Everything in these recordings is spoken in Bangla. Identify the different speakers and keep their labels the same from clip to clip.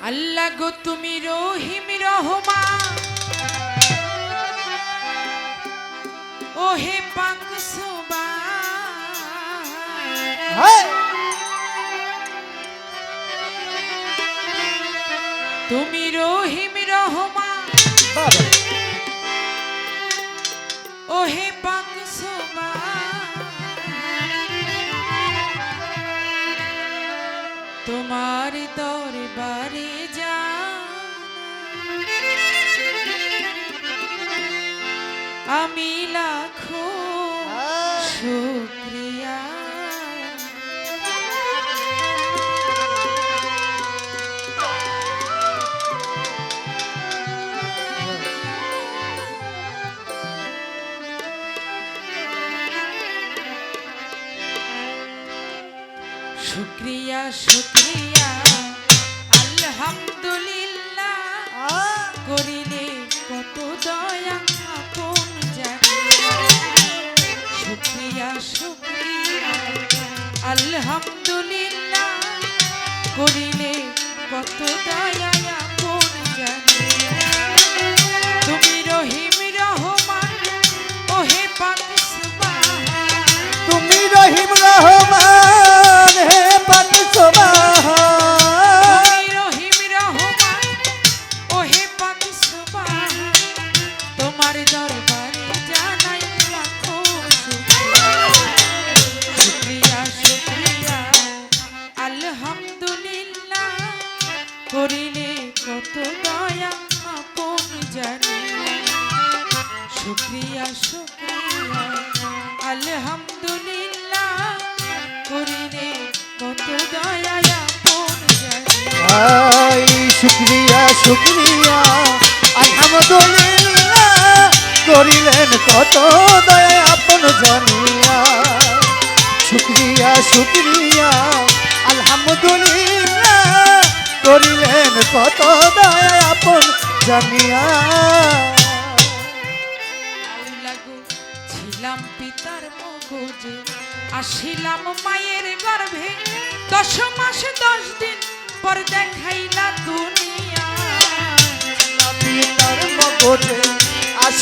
Speaker 1: আল্লাহ গো তুমি রহিম রহমান। ও হে পাক
Speaker 2: হ্যাঁ!
Speaker 1: তুমি রহিম রহমান।
Speaker 2: বাবা
Speaker 1: ও হে পাক যা আমি লাখো শুক্রিয়া। শুক্রিয়া শুক্রিয়া। আলহামদুলিল্লাহ। করিলে কত দয়া আপন জানি। শুক্রিয়া শুক্রিয়া। আলহামদুলিল্লাহ।
Speaker 2: করিলেন কত দয়া আপন জানিয়া। শুক্রিয়া শুক্রিয়া আলহামদুলিল্লাহ করিলেন কত দয়া আপন জানিয়া।
Speaker 1: লাগু ছিলাম পিতার মগজে আসিলাম মায়ের গর্ভে। দশ মাস দশ দিন পর দেখাইলা দুনিয়া।
Speaker 2: পিতার মগজে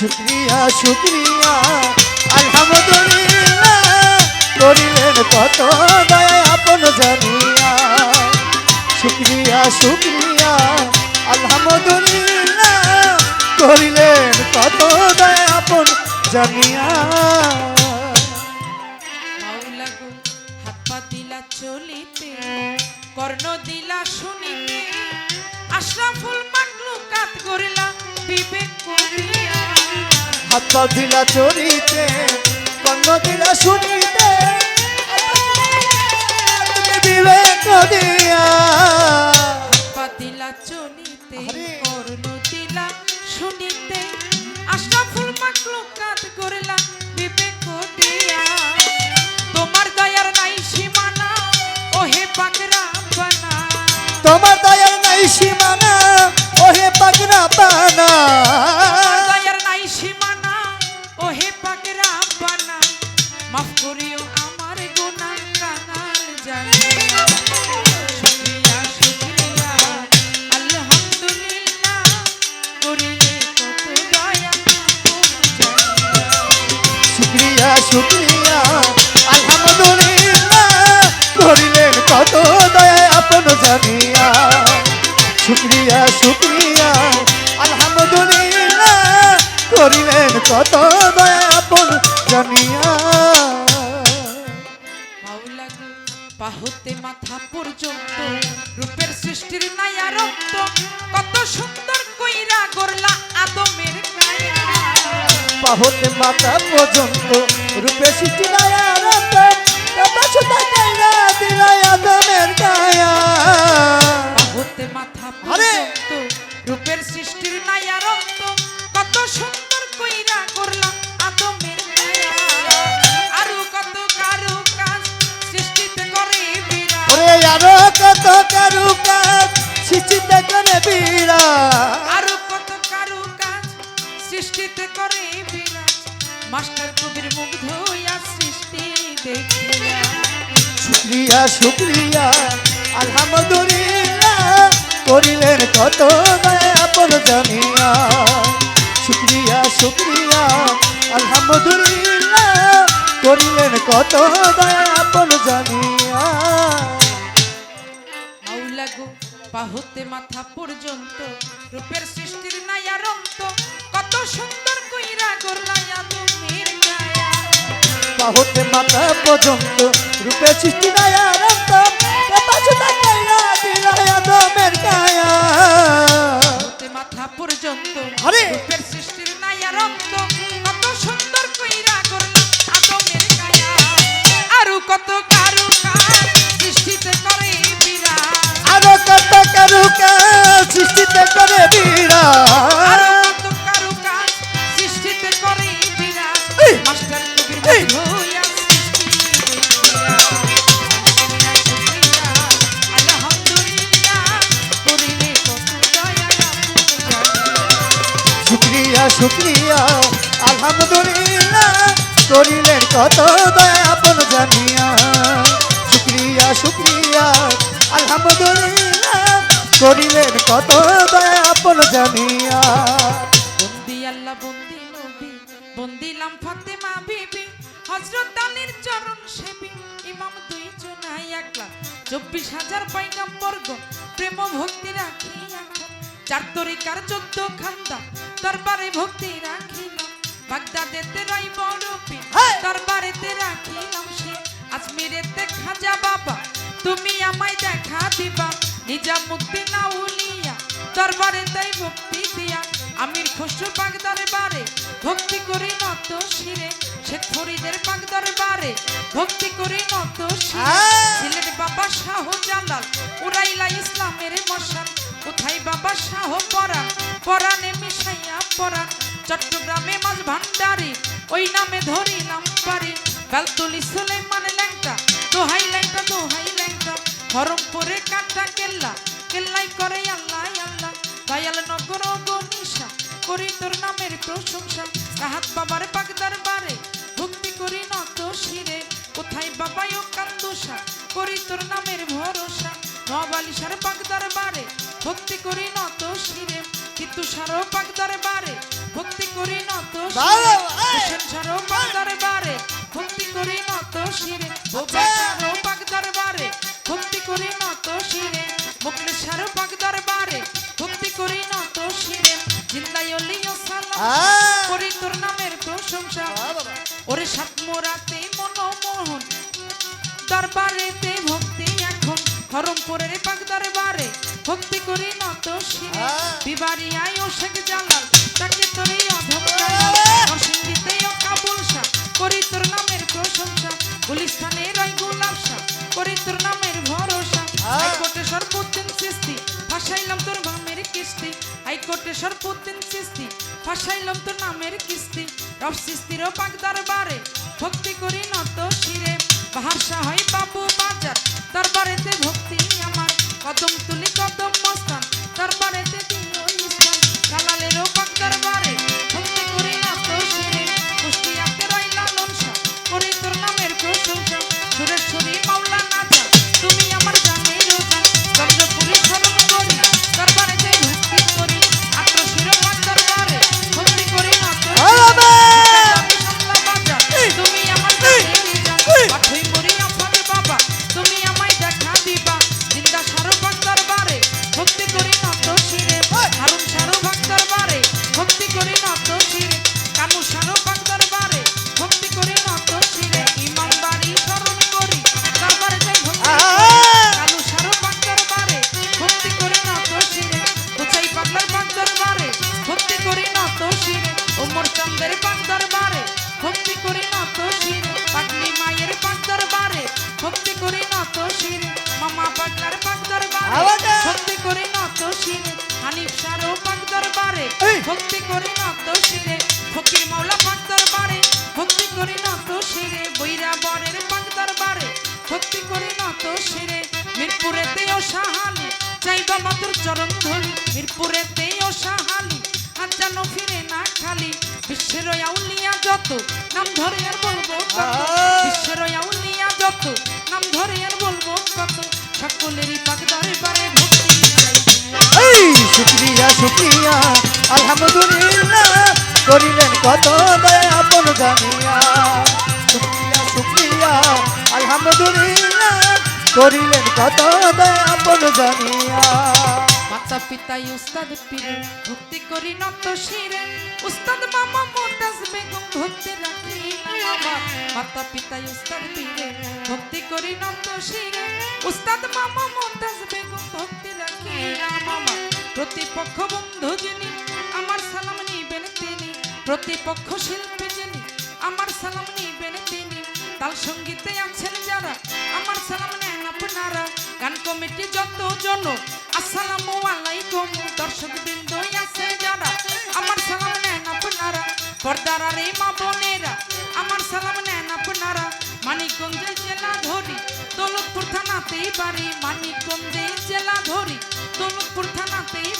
Speaker 1: শুক্রিয়া শুক্রিয়া। আলহামদুলিল্লাহ,
Speaker 2: করিলেন কত দয়া আপন জানিয়া। শুক্রিয়া শুক্রিয়া। আলহামদুলিল্লাহ, করিলেন কত দয়া আপন জানিয়া।
Speaker 1: চলিতে, কর্ণ দিলা শুনিতে। আশরাফুল মাকলুকাত করিলা বিবেক করিয়া।
Speaker 2: হাত পা দিলা চরিতে কন্ন দিলা শুনিতে বিবেক দিয়া
Speaker 1: পাতিলা চলিতে! কর্ণ দিলা শুনিতে আশা ফুল করিলা শুক্রিয়া। আলহামদুলিল্লাহ
Speaker 2: করিলেন কত দয়া আপন জানিয়া। শুক্রিয়া শুক্রিয়া। আলহামদুলিল্লাহ করিলেন কত দয়া আপন জানিয়া।
Speaker 1: পা হতে মাথা পর্যন্ত, রূপের সৃষ্টির নাইয়া রক্ত, কত সুন্দর কইরা গরলা আদমের কায়া
Speaker 2: পাহতে মাথা পর্যন্ত রূপে সৃষ্টি
Speaker 1: হতে! রূপের সৃষ্টির রক্ত কত সুন্দর কইরা করলাম আদমের মায়া আরও কত কারু কাজ সৃষ্টিতে করে বিরাট।
Speaker 2: ওরে আরও কত কারু কাজ সৃষ্টিতে করে বীরা
Speaker 1: আরও কত কারু কাজ সৃষ্টিতে করে মাস্টার কবির মুগ্ধ সৃষ্টি দেখিয়া।
Speaker 2: শুক্রিয়া শুক্রিয়া আলহামদুলিল্লাহ করিলেন কত আপন জানিয়া। শুক্রিয়া শুক্রিয়া আলহামদুলিল্লাহ করিলেন কত আপন জানিয়া।
Speaker 1: মাওলা গো বাহুতে মাথা পর্যন্ত রূপের সৃষ্টির নাইয়া রন্ত কত সুন্দর কইরা
Speaker 2: মাতা পর্যন্ত রূপে সৃষ্টি দয়া শুক্রিয়া শুক্রিয়া, আলহামদুলিল্লাহ করিলেন কত দয়া আপন জানিয়া। শুক্রিয়া শুক্রিয়া, আলহামদুলিল্লাহ করিলেন কত দয়া আপন জানিয়া।
Speaker 1: বন্দি আল্লাহ, বন্দি নবী, বন্দিলাম ফাতেমা বিবি। হযরত আলীর চরণ সেবী ইমাম দুই জনাই একলা চব্বিশ হাজার পয়গম্বর্গ প্রেম ভক্তি রাখি চার তরিকার চোদ্দ খান্দা দরবারে ভক্তি রাখিলাম। বাগদাদেতে রই বড় পীর
Speaker 2: হ্যাঁ।
Speaker 1: দরবারেতে রাখিলাম সে। আজমিরেতে খাজা বাবা তুমি আমায় দেখা দিবা। নিজামুদ্দিন আউলিয়া দরবারে তাই ভক্তি দিয়া। আমির খসরু পাক ভক্তি করি নত! সিলেট বাবা শাহ জালাল উড়াইলা ইসলামের মশাল। কোথায় বাবা শাহ পরাণ? পরাণে মিশাইয়া পরাণ। চট্টগ্রামে মাছ ভান্ডারি ওই নামে ধরিলাম পারি বেলতুলি সুলেমান ল্যাংটা দোহাই ল্যাংটা দোহাই ল্যাংটা। হরমপুরে কাটা কেল্লা কেল্লাই করে আল্লাহ আল্লাহ। দয়াল নগর গনিশা করি তোর নামের প্রশংসা। কাহাত বাবার পাক দরবারে ভক্তি করি নত শিরে। কোথায় বাবাই ও কান্দুষা করি তোর নামের ভরসা। নবালিশার পাকদার বারে ভক্তি করি নত শিরে। কিন্তু সারো পাকদার বারে ভক্তি করি নত শিরে। সারো পাক দরবারে সাত মোরাতে মনমোহন দরবারেতে ভক্তি এখন। হরমপুরের পাক দরবারে ভক্তি করি নত শিরে
Speaker 2: আহ!
Speaker 1: বিবারি আয় ও শেখ জালাল তাকে তোরে অধম নরসিংদীতে ও কাবুল শাহ করি তোর নামের প্রশংসা। গুলিস্তানে রয় গুলাব শাহ করি তোর নামের ভরসা। হাইকোর্টে সর্বোত্তম সৃষ্টি, ফাঁসাইলাম তোর নামের কিস্তি। হাইকোর্টে সর্বোত্তম সৃষ্টি, ফাঁসাইলাম তোর নামের কিস্তি। রব সৃষ্টির পাক দরবারে ভক্তি করি নত শিরে। ভাষা হয় বাবু বাজার দরবারেতে ভক্তি আমার। কদম তুলি কদম মস্তান, দরবারেতে দিও ইসলাম। কালালেরও পাক দরবারে পাক দরবারে ভক্তি করি না তো শিরে। ফকির মাওলা পাক দরবারে ভক্তি করি না শিরে। বৈরা বরের পাক দরবারে ভক্তি করি না শিরে। মিরপুরেতে ও সাহালি মাতুর চরণ ধরি মিরপুরেতে ও সাহালি যেন ফিরে না খালি। বিশ্বের আউলিয়া যত নাম ধরে আর বলব বিশ্বের আউলিয়া যত নাম ধরে আর বলব
Speaker 2: শুক্রিয়া আলহামদুলিল্লাহ, করিলেন কত দয়া আপন জানিয়া। শুক্রিয়া শুক্রিয়া আলহামদুলিল্লাহ, করিলেন কত দয়া আপন জানিয়া।
Speaker 1: মাতা পিতাই উস্তাদ পীরে, ভক্তি করি নত শিরে। উস্তাদ মামা মোতাজ বেগম ভক্তি রাখি। মাতা পিতাই উস্তাদ পীরে, ভক্তি করি নত শিরে। উস্তাদ মামা মোতাজ বেগম ভক্তি রাখি। মামা প্রতিপক্ষ বন্ধু যিনি, আমার সালাম নিবেন তিনি। প্রতিপক্ষ শিল্পী যিনি, আমার সালাম নিবেন তিনি। তাল সঙ্গীতে আছেন যারা, আমার সালাম নেন আপনারা। গান কমিটি যত জন আসসালামু আলাইকুম। দর্শক বৃন্দ আছে যারা, আমার সালাম নেন আপনারা। পর্দার আর এই মা বোনেরা, আমার সালাম নেন আপনারা। মানিকগঞ্জে জেলা ধরি দৌলতপুর থানাতেই বাড়ি। মানিকগঞ্জে জেলা ধরি দৌলতপুর থানাতেই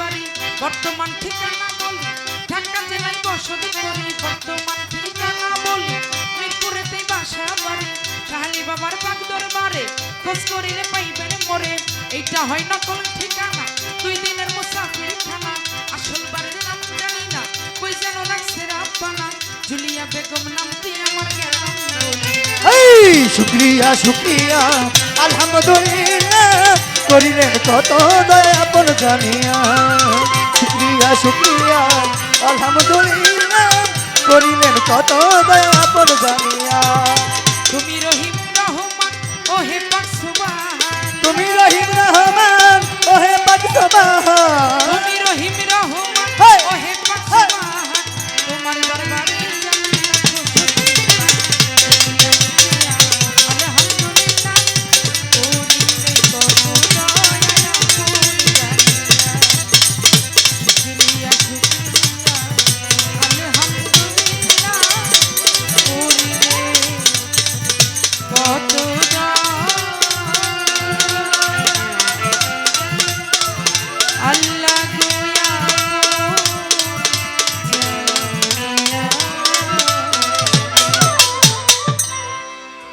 Speaker 1: বাড়ি, বর্তমান ঠিকানা বলি। ঢাকা জেলায় বসতি করি, বর্তমান ঠিকানা বলি। মিরপুরেতেই বাসা বাড়ি, শাহালি বাবার পাক দরবারে খোঁজ করিলে পাইবেন মরে। এইটা হয় না নকল ঠিকানা। দুই দিনের মুসাফির খানা। আসল বাড়ির নাম জানি না। কই যেন রাখছে রাব্বানা। জুলিয়া বেগম নামটি আমার গেলাম
Speaker 2: শুক্রিয়া শুক্রিয়া। আলহামদুলিল্লাহ। করিলেন কত দয়াপন জানিয়া। শুক্রিয়া আলহামদুলিল্লাহ। করিলেন কত দয়াপন জানিয়া।
Speaker 1: তুমি রহিম রহমান ওহে পাক সুবহান
Speaker 2: তুমি রহিম রহমান ওহে পাক সুবহান